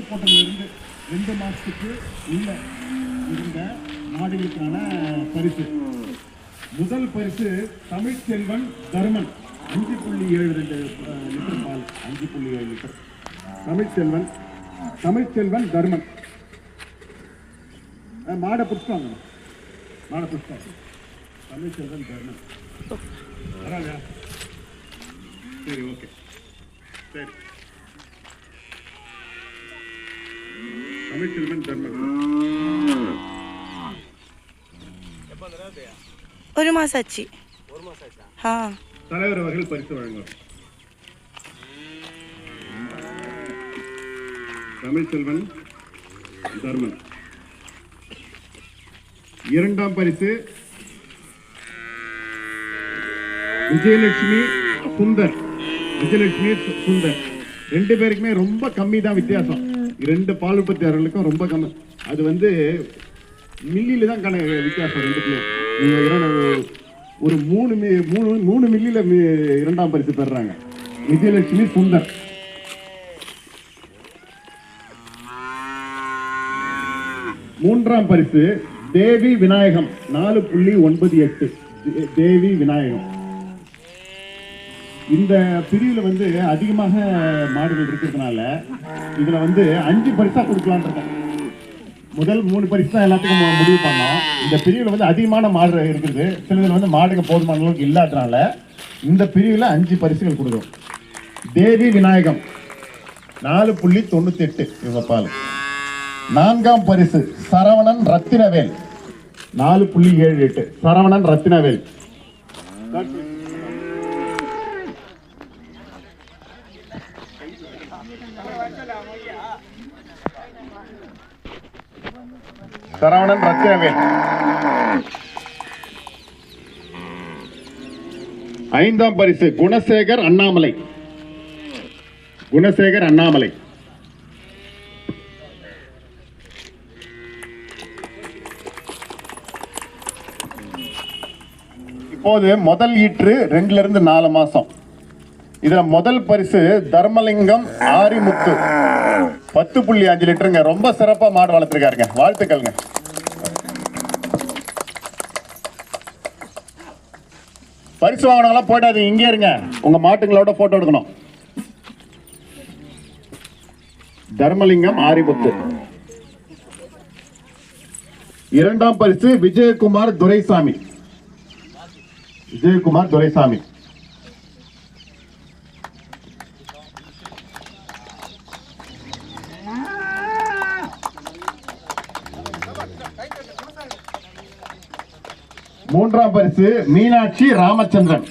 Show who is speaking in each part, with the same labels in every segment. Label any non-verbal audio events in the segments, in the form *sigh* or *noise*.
Speaker 1: கண்ணு போட்டதிலிருந்து ரெண்டு மாதத்துக்கு உள்ள இருந்த மாடுகளுக்கான பரிசு. முதல் பரிசு தமிழ் செல்வன் தர்மன். அஞ்சு புள்ளி ஏழு ரெண்டு லிட்டர் பால். அஞ்சு புள்ளி ஏழு லிட்டர். தமிழ் செல்வன் தமிழ் செல்வன் தர்மன். அஹ், மாடை பிடிச்சிட்டாங்க மாடை பிடிச்சிட்டாங்க தமிழ் செல்வன் தர்மன். வராங்க சரி ஓகே. சரி. செல்வன் தர்மன்.
Speaker 2: ஒரு ஆச்சு. ஆ.
Speaker 1: தலைவர் அவர்கள் பரிசு வழங்குவார் தமிழ் செல்வன் தர்மன். இரண்டாம் பரிசு விஜயலட்சுமி சுந்தர். விஜயலட்சுமி சுந்தர். ரெண்டு பேருக்குமே ரொம்ப கம்மி தான் வித்தியாசம். ரெண்டு பால் உற்பத்தியாளர்களுக்கும் ரொம்ப கம்மி. அது வந்து மில்லியில தான் கண வித்தியாசம் ரெண்டுக்குமே. ஒரு மூணு மி- மூணு மூணு மில்லியில இரண்டாம் பரிசு பெறுறாங்க. விஜயலட்சுமி சுந்தர். மூன்றாம் பரிசு தேவி விநாயகம் நாலு புள்ளி ஒன்பது எட்டு. தேவி விநாயகம். இந்த பிரிவில் வந்து அதிகமாக மாடுகள் இருக்கிறதுனால இதில் வந்து அஞ்சு பரிசாக கொடுக்கலாம்னு இருக்கேன். முதல் மூணு பரிசு தான் எல்லாத்துக்கும் முடிவு பண்ணோம். இந்த பிரிவில் வந்து அதிகமான மாடு இருக்குது. சில இதில் வந்து மாடுங்க போதுமான அளவுக்கு இல்லாதனால இந்த பிரிவில் அஞ்சு பரிசுகள் கொடுக்குறோம் தேவி விநாயகம் நாலு புள்ளி தொண்ணூத்தி எட்டு இவங்க பால். நான்காம் பரிசு சரவணன் ரத்தினவேல். நாலு புள்ளி ஏழு எட்டு சரவணன் ரத்தினவேல். சரவணன் ரத்தினவேல் ஐந்தாம் பரிசு குணசேகர் அண்ணாமலை. குணசேகர் அண்ணாமலை. இப்போது முதல் ஈற்று ரெண்டுல இருந்து நாலு மாசம். இதுல முதல் பரிசு தர்மலிங்கம் ஆரிமுத்து. பத்து புள்ளி அஞ்சு லிட்டருங்க. ரொம்ப சிறப்பாக மாடு வளர்த்துருக்காருங்க. வாழ்த்துக்கள்ங்க. பரிசு வாங்கினவங்களாம் போயிடாது இங்கே இருங்க. உங்கள் மாட்டுங்களோட ஃபோட்டோ எடுக்கணும். தர்மலிங்கம் ஆரிமுத்து இரண்டாம் பரிசு விஜயகுமார் துரைசாமி. விஜயகுமார் துரைசாமி. மூன்றாம் பரிசு மீனாட்சி ராமச்சந்திரன்.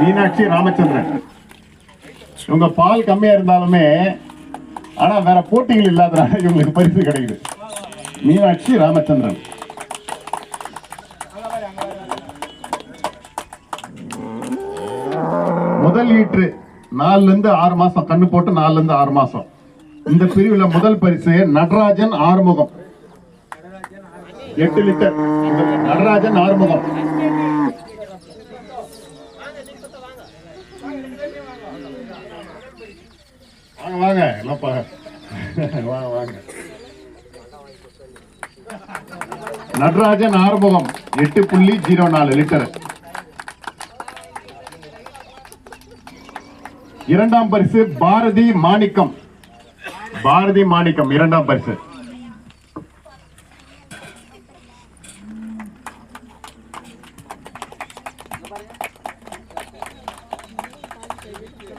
Speaker 1: மீனாட்சி ராமச்சந்திரன். இவங்க பால் கம்மியா இருந்தாலுமே ஆனா வேற போட்டிகள் இல்லாதனால இவங்களுக்கு பரிசு கிடைக்குது. மீனாட்சி ராமச்சந்திரன். முதல் ஈற்று நாலுல இருந்து ஆறு மாசம் கண்ணு போட்டு நாலுல இருந்து ஆறு மாசம். இந்த பிரிவுல முதல் பரிசு நடராஜன் ஆறுமுகம். எட்டு லிட்டர் நடராஜன் ஆறுமுகம். வாங்க வாங்க. எல்லாம் *laughs* வாங்க வாங்க. நடராஜன் ஆறுமுகம் எட்டு புள்ளி ஜீரோ நாலு லிட்டர் இரண்டாம் பரிசு பாரதி மாணிக்கம். பாரதி மாணிக்கம் இரண்டாம் பரிசு.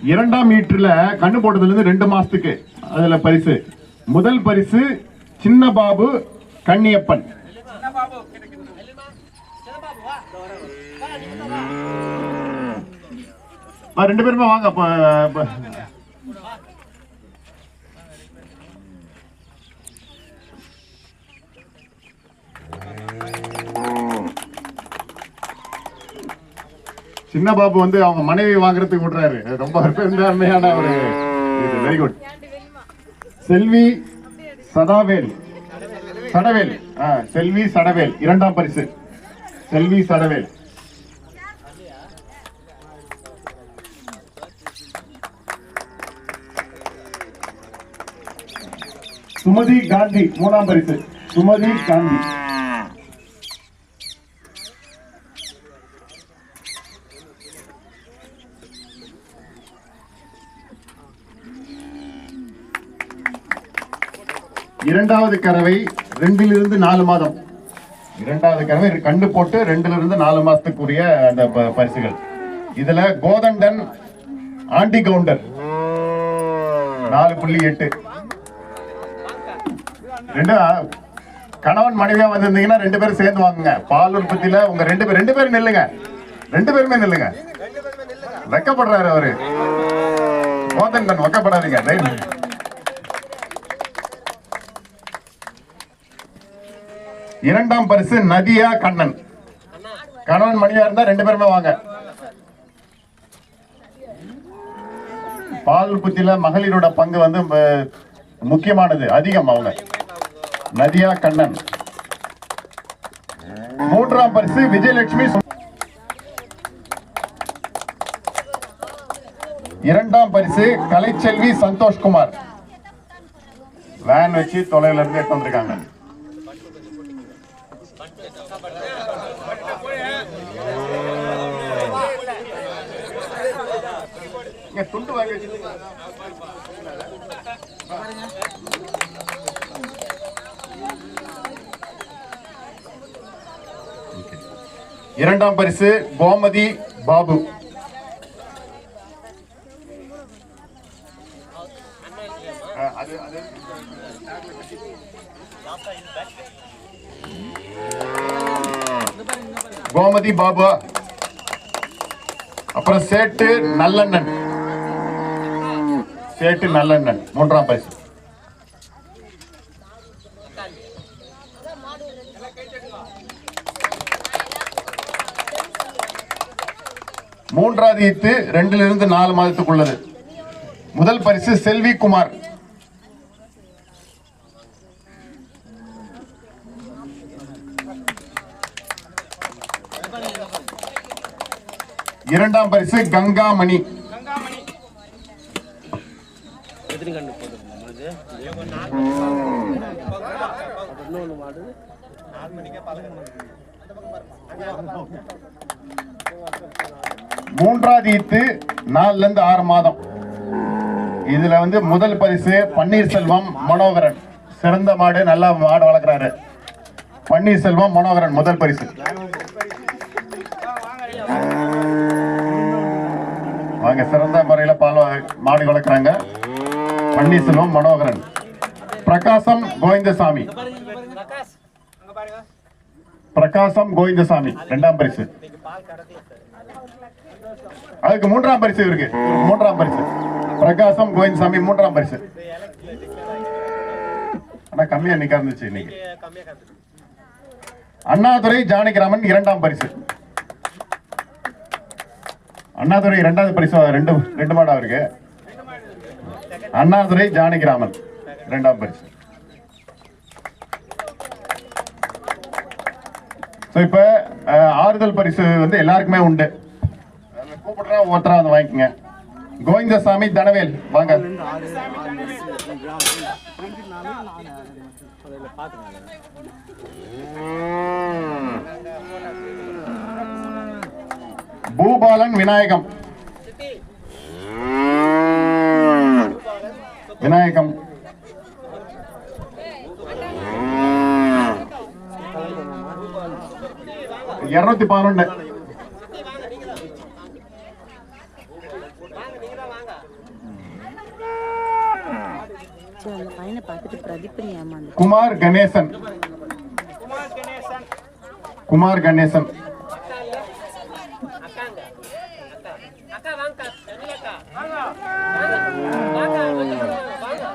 Speaker 1: இரண்டாம் மீட்டர்ல கண்ணு போட்டதுல இருந்து ரெண்டு மாசத்துக்கு அதுல பரிசு. முதல் பரிசு சின்ன பாபு கண்ணியப்பன் ரெண்டு பேருமே வாங்க சின்ன பாபு வந்து அவங்க மனைவி வாங்குறதுக்கு விடுறாரு. ரொம்ப பெருந்தாண்மையான ஒரு வெரி குட் செல்வி சதாவேல் சடவேல். செல்வி சடவேல். இரண்டாம் பரிசு. செல்வி சடவேல். சுமதி காந்தி மூணாம் பரிசு. சுமதி காந்தி. இரண்டாவது கறவை ரெண்டிலிருந்து நாலு மாதம். இரண்டாவது கறவை கண்டு போட்டு ரெண்டிலிருந்து நாலு மாதத்துக்குரிய அந்த ப- பரிசுகள். இதுல கோதண்டன் ஆண்டி கவுண்டர் நாலு புள்ளி எட்டு. ரெண்டு கணவன் மனைவியா வந்திருந்தீங்கன்னா ரெண்டு பேரும் சேர்ந்து வாங்குங்க. பால் உற்பத்தியில உங்க ரெண்டு பேர் ரெண்டு பேரும் நில்லுங்க. ரெண்டு பேருமே நில்லுங்க. வெக்கப்படுறாரு அவரு. கோதண்டன் வெக்கப்படாதீங்க. இரண்டாம் பரிசு நதியா கண்ணன். கணவன் மணியா இருந்தா ரெண்டு பேருமே வாங்க. பால் உற்பத்தியில மகளிரோட பங்கு வந்து முக்கியமானது அதிகம் அவங்க. நதியா கண்ணன். மூன்றாம் பரிசு விஜயலட்சுமி இரண்டாம் பரிசு கலைச்செல்வி சந்தோஷ்குமார். வேன் வச்சு தொலைவில் இருந்து எடுத்து வந்திருக்காங்க. இங்க துண்டு வாங்கி வச்சிருக்கீங்க. இரண்டாம் பரிசு கோமதி பாபு. கோமதி பாபு. அப்புறம் சேட்டு நல்லண்ணன். சேட்டு நல்லண்ணன் மூன்றாம் பரிசு மூன்றாவது ஈத்து ரெண்டிலிருந்து நாலு மாதத்துக்குள்ளது. முதல் பரிசு செல்வி குமார் இரண்டாம் பரிசு கங்காமணி.
Speaker 3: எத்தனை கண்டு போதும் நம்மளுக்கு. இன்னொன்று மாடு
Speaker 1: மூன்றாவது ஈத்து நாலுல இருந்து ஆறு மாதம். இதுல வந்து முதல் பரிசு பன்னீர்செல்வம் மனோகரன். சிறந்த மாடு நல்லா மாடு வளர்க்குறாரு. பன்னீர்செல்வம் மனோகரன் முதல் பரிசு. வாங்க சிறந்த முறையில பால் மாடு வளர்க்குறாங்க. பன்னீர்செல்வம் மனோகரன். பிரகாசம் கோவிந்தசாமி. பிரகாசம் கோவிந்தசாமி. இரண்டாம் பரிசு. அதுக்கு மூன்றாம் பரிசு இருக்கு மூன்றாம் பரிசு. பிரகாசம் கோவிந்தசாமி மூன்றாம் பரிசு. ஆனா கம்மியா நிக்க இருந்துச்சு இன்னைக்கு. அண்ணாதுரை ஜானகிராமன் இரண்டாம் பரிசு. அண்ணாதுரை இரண்டாவது பரிசு ரெண்டு ரெண்டு மாடா இருக்கு. அண்ணாதுரை ஜானகிராமன். இரண்டாம் பரிசு. இப்ப இப்போ ஆறுதல் பரிசு வந்து எல்லாருக்குமே உண்டு. கூப்பிடுறா ஒவ்வொருத்தரா வந்து வாங்கிக்கோங்க. கோவிந்தசாமி தனவேல் வாங்க. பூபாலன் விநாயகம். விநாயகம். இருநூத்தி பதினொன்னு குமார் கணேசன். குமார் கணேசன்.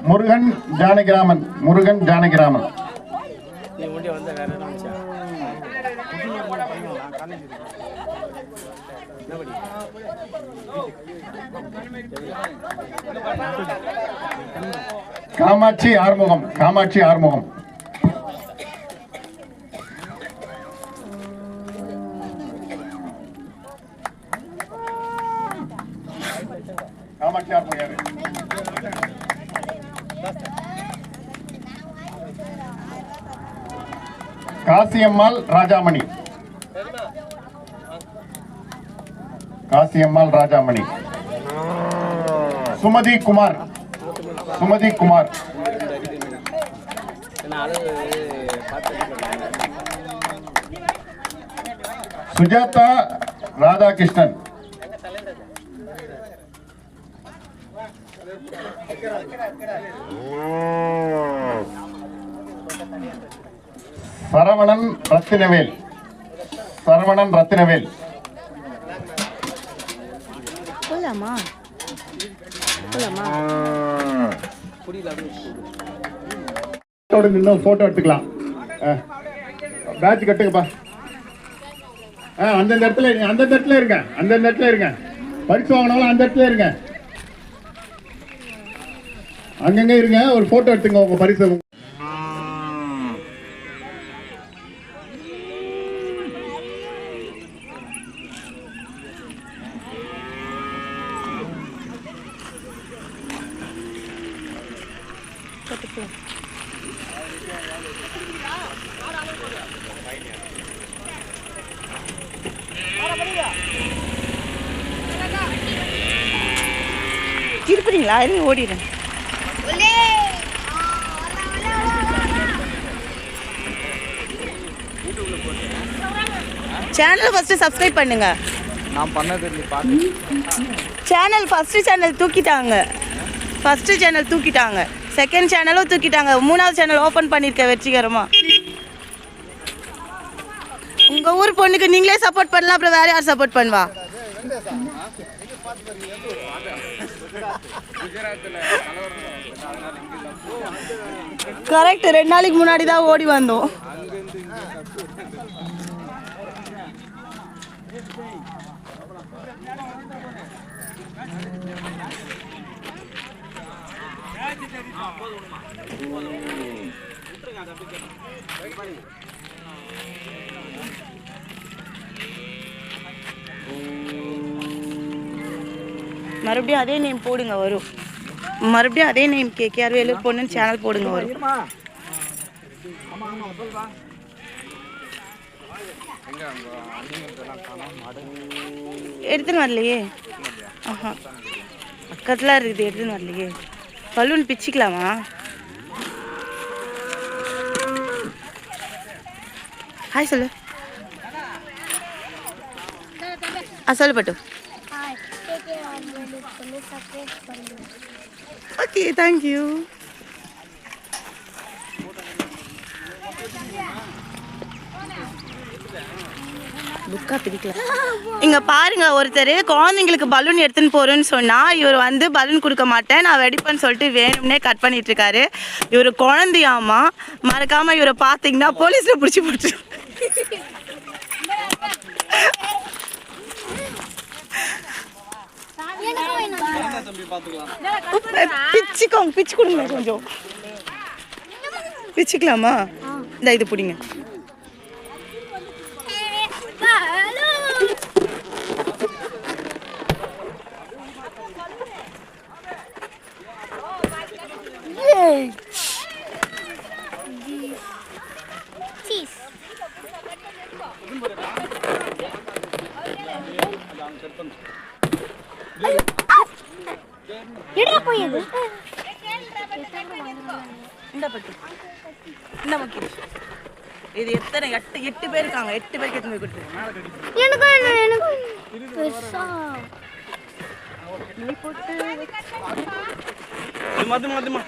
Speaker 1: முருகன் ஜானகிராமன் முருகன் ஜானகிராமன். காமாட்சி ஆறுமுகம் காமாட்சி ஆறுமுகம் காமாட்சி ஆறுமுகம் யாரு? காசியம்மாள் ராஜாமணி. காசியம்மாள் ராஜாமணி. சுமதி குமார். சுமதி குமார். சுஜாதா ராதாகிருஷ்ணன். சரவணன் ரத்தினவேல். சரவணன் ரத்தினவேல். நின்று போட்டோ எடுத்துக்கலாம். பேட்ச் கட்டுங்கப்பா. ஆ அந்தந்த இடத்துல இருங்க அந்தந்த இடத்துல இருங்க அந்தந்த இடத்துல இருங்க. பரிசு வாங்கினாலும் அந்த இடத்துல இருங்க. அங்கங்க இருங்க ஒரு போட்டோ எடுத்துங்க உங்க பரிசு.
Speaker 2: திருப்புறீங்களா இருங்க ஓடிடுறேன் சேனலை ஃபர்ஸ்ட் சப்ஸ்கிரைப் பண்ணுங்க.
Speaker 3: நான் பண்ணது
Speaker 2: சேனல் ஃபர்ஸ்ட் சேனல் தூக்கிட்டாங்க. ஃபர்ஸ்ட் சேனல் தூக்கிட்டாங்க. செகண்ட் சேனலும் தூக்கிட்டாங்க. மூணாவது சேனல் ஓபன் பண்ணிருக்க வெற்றிகரமா. உங்க ஊர் பொண்ணுக்கு நீங்களே சப்போர்ட் பண்ணலாம் அப்புறம் வேற யார் சப்போர்ட் பண்ணுவா? கரெக்ட். ரெண்டு நாளைக்கு முன்னாடி தான் ஓடி வந்தோம். மறுபடியும் அதே நேம் போடுங்க வரும். மறுபடியும் அதே நேம் கேகேஆர் வேலு பொண்ணுன்னு சேனல் போடுங்க வரும். எடுத்துன்னு வரலையே? ஆஹா. பக்கத்தில் இருக்குது எடுத்துன்னு வரலையே. பலூன் பிச்சுக்கலாமா? ஹாய் சொல்லு. ஆ சொல்லு பட்டு. ஓகே தேங்க்யூ புக்கா பிடிக்கல. இங்க பாருங்க ஒருத்தர் குழந்தைங்களுக்கு பலூன் எடுத்துன்னு போறேன்னு சொன்னா இவர் வந்து பலூன் கொடுக்க மாட்டேன் நான் வெடிப்பேன்னு சொல்லிட்டு வேணும்னே கட் பண்ணிட்டு இருக்காரு இவர் குழந்தையாமா மறக்காம இவரை பார்த்தீங்கன்னா போலீஸ்ல பிடிச்சி போட்டு பிச்சுக்கோங்க பிச்சு கொடுங்க கொஞ்சம். பிச்சுக்கலாமா? இந்த இது பிடிங்க இந்த பட்டு இந்த மக்கி இது எத்தனை எட்டு எட்டு பேர் இருக்காங்க. எட்டு பேருக்கு எத்தனை போய்
Speaker 4: எனக்கு எனக்கு பெருசா?
Speaker 3: மது மதுமா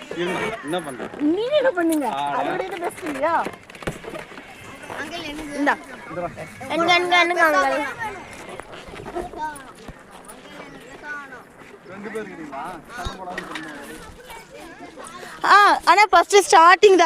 Speaker 3: என்ன பண்ற?
Speaker 2: நீ என்ன பண்ணுங்க? அதோட இது பெஸ்ட் இல்லையா? இந்தா.
Speaker 4: எனக்கு எனக்கு எனக்கு அங்கே?
Speaker 2: ஆ ஆனா ஃபர்ஸ்ட் ஸ்டார்டிங் தான்.